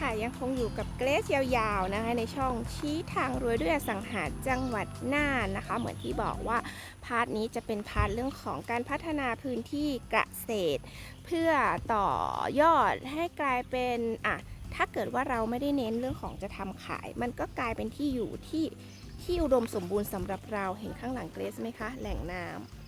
ค่ะยังคงอยู่กับเกรซยาวๆนะคะในช่องชี้ทางรวยด้วยสังหาจังหวัดน่านนะคะ เหมือนที่บอกว่าพาร์ทนี้จะเป็นพาร์ทเรื่องของการพัฒนาพื้นที่เกษตร เพื่อต่อยอดให้กลายเป็นอะถ้าเกิดว่าเราไม่ได้เน้นเรื่องของจะทำขาย มันก็กลายเป็นที่อยู่ที่ที่อุดมสมบูรณ์สำหรับเราเห็นข้างหลังเกรซไหมคะ แหล่งน้ำ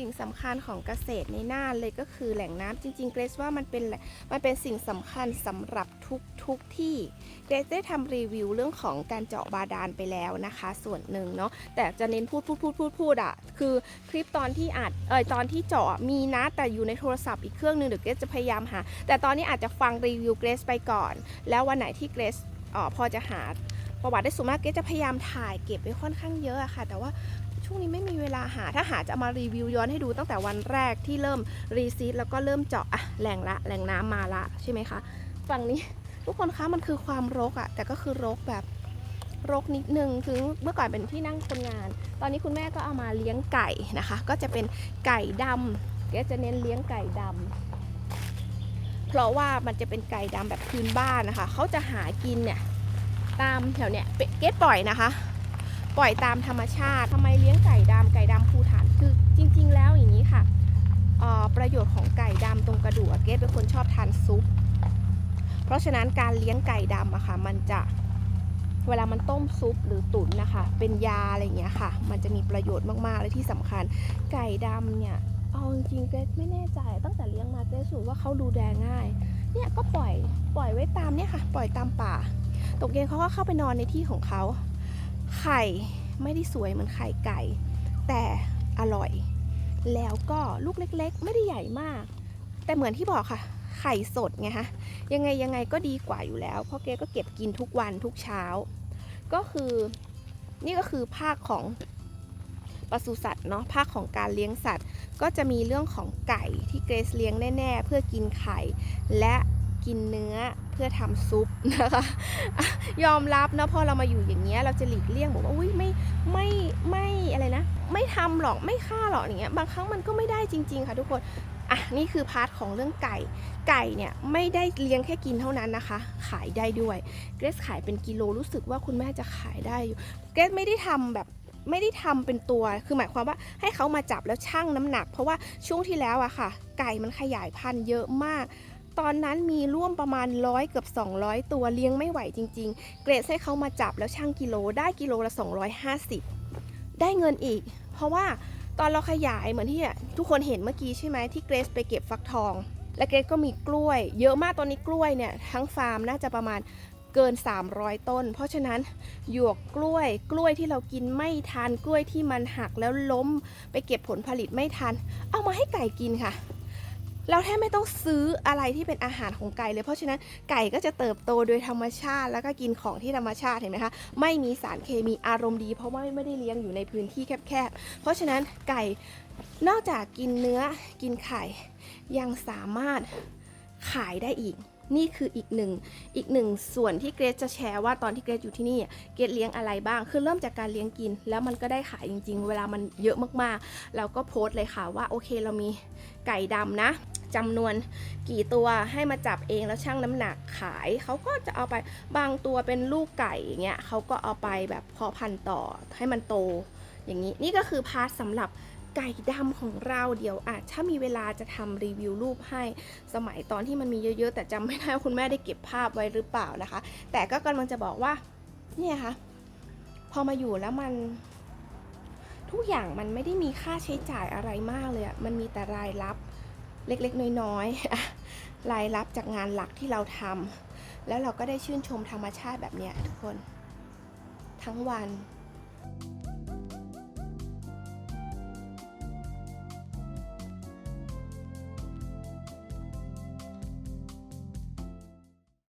สิ่งสำคัญของเกษตรในน่านเลยก็คือแหล่งน้ำจริง ๆ เกรซว่ามันเป็นมันเป็นสิ่งสำคัญสำหรับทุกทุกที่เกรซได้ทำรีวิวเรื่องของการเจาะบาดาลไปแล้วนะคะ ส่วนหนึ่งเนาะแต่จะเน้นพูดพูดพูดพูดพูดอะคือคลิปตอนที่อัดเออตอนที่เจาะมีนะแต่อยู่ในโทรศัพท์อีกเครื่องหนึ่งเดี๋ยวเกรซจะพยายามหาแต่ตอนนี้อาจจะฟังรีวิวเกรซไปก่อน แล้ววันไหนที่เกรซอ่อพอจะหาประวัติได้สูงมากเกรซจะพยายามถ่ายเก็บไว้ค่อนข้างเยอะอะค่ะ แต่ว่า ช่วงนี้ไม่มีเวลาหาถ้าหาจะมารีวิวย้อนให้ดูตั้งแต่วันแรกที่เริ่มรีซีดแล้วก็เริ่มเจาะอะแหล่งละแหล่งน้ำมาละใช่ไหมคะฝั่งนี้ทุกคนคะมันคือความรกอะแต่ก็คือรกแบบรกนิดนึงคือเมื่อก่อนเป็นที่นั่งคนงาน ตอนนี้คุณแม่ก็เอามาเลี้ยงไก่นะคะ ก็จะเป็นไก่ดำก็จะเน้นเลี้ยงไก่ดำเพราะว่ามันจะเป็นไก่ดำแบบพื้นบ้านนะคะเขาจะหากินเนี่ยตามแถวเนี้ยเป็ดเกตปล่อยนะคะ ปล่อยตามธรรมชาติทำไมเลี้ยงไก่ดำไก่ดำภูฐานคือจริง ๆ แล้วอย่างนี้ค่ะประโยชน์ของไก่ดำตรงกระดูกเกสเป็นคนชอบทานซุป เพราะฉะนั้นการเลี้ยงไก่ดำอะค่ะมันจะเวลามันต้มซุปหรือตุ๋นนะคะ เป็นยาอะไรอย่างเงี้ยค่ะ มันจะมีประโยชน์มากๆและที่สำคัญ ไก่ดำเนี่ยเอาจริงๆเกรซไม่แน่ใจตั้งแต่เลี้ยงมาเกรซรู้ว่าเขาดูแลง่าย เนี่ยก็ปล่อยปล่อยไว้ตามเนี่ยค่ะ ปล่อยตามป่า ตกเย็นเขาก็เข้าไปนอนในที่ของเขา ไข่ไม่ได้สวยเหมือนไข่ไก่ แต่อร่อย แล้วก็ลูกเล็กๆ ไม่ได้ใหญ่มาก แต่เหมือนที่บอกค่ะ ไข่สดไงฮะยังไงยังไงก็ดีกว่าอยู่แล้วเพราะเกก็เก็บกินทุกวันทุกเช้า ก็คือนี่ก็คือภาคของปศุสัตว์เนาะภาคของการเลี้ยงสัตว์ ก็จะมีเรื่องของไก่ที่เกรซเลี้ยงแน่ ๆ เพื่อกินไข่และ กินเนื้อเพื่อทำซุปนะคะยอมรับนะพอเรามาอยู่อย่างเงี้ยเราจะหลีกเลี่ยงบอกว่าอุ้ยไม่ไม่ไม่อะไรนะ ไม่ทำหรอกไม่ฆ่าหรอกอย่างเงี้ยบางครั้งมันก็ไม่ได้จริง ๆ ค่ะทุกคนอะนี่คือพาร์ทของเรื่องไก่ ไก่เนี่ยไม่ได้เลี้ยงแค่กินเท่านั้นนะคะ ขายได้ด้วย เกรซขายเป็นกิโลรู้สึกว่าคุณแม่จะขายได้อยู่ เกรซไม่ได้ทำแบบไม่ได้ทำเป็นตัว คือหมายความว่าให้เขามาจับแล้วชั่งน้ำหนัก เพราะว่าช่วงที่แล้วอะค่ะ ไก่มันขยายพันธุ์เยอะมาก ตอนนั้นมีร่วมประมาณร้อยเกือบ 200 ตัวเลี้ยงไม่ไหวจริง ๆ เกรซให้เขามาจับแล้วชั่งกิโลได้กิโลละ 250 ได้เงินอีก เพราะว่าตอนเราขยายเหมือนที่ทุกคนเห็นเมื่อกี้ใช่ไหมที่เกรซไปเก็บฟักทอง และเกรซก็มีกล้วย เยอะมากตอนนี้กล้วยเนี่ยทั้งฟาร์มน่าจะประมาณเกิน 300 ต้น เพราะฉะนั้นหยวกกล้วย กล้วยที่เรากินไม่ทันกล้วยที่มันหักแล้วล้ม ไปเก็บผลผลิตไม่ทัน เอามาให้ไก่กินค่ะ เราแทบไม่ต้องซื้ออะไรที่เป็นอาหารของไก่เลย เพราะฉะนั้นไก่ก็จะเติบโตโดยธรรมชาติ แล้วก็กินของที่ธรรมชาติเห็นไหมคะไม่มีสารเคมีอารมณ์ดี เพราะว่าไม่ได้เลี้ยงอยู่ในพื้นที่แคบๆเพราะฉะนั้นไก่นอกจากกินเนื้อกินไข่ยังสามารถขายได้อีก นี่คืออีกหนึ่งอีกหนึ่งส่วนที่เกรซจะแชร์ว่าตอนที่เกรซอยู่ที่นี่เกรซเลี้ยงอะไรบ้าง คือเริ่มจากการเลี้ยงกิน แล้วมันก็ได้ขายจริง ๆ เวลามันเยอะมากๆ เราก็โพสต์เลยค่ะว่าโอเคเรามีไก่ดำนะ จำนวนกี่ตัวให้มาจับเองแล้วชั่งน้ำหนักขาย เขาก็จะเอาไปบางตัวเป็นลูกไก่อย่างเงี้ยเขาก็เอาไปแบบเพาะพันธุ์ต่อให้มันโต อย่างนี้นี่ก็คือพาร์ทสำหรับไก่ดำของเราเดี๋ยวอาจถ้ามีเวลาจะทำรีวิวรูปให้สมัยตอนที่มันมีเยอะๆ แต่จำไม่ได้ว่าคุณแม่ได้เก็บภาพไว้หรือเปล่านะคะ แต่ก็กำลังจะบอกว่าเนี่ยค่ะพอมาอยู่แล้วมัน ทุกอย่างมันไม่ได้มีค่าใช้จ่ายอะไรมากเลยอะมันมีแต่รายรับ เล็กๆ น้อยๆรายรับจากงานหลักที่เราทำแล้วเราก็ได้ชื่นชมธรรมชาติแบบนี้ทุกคน ทั้งวัน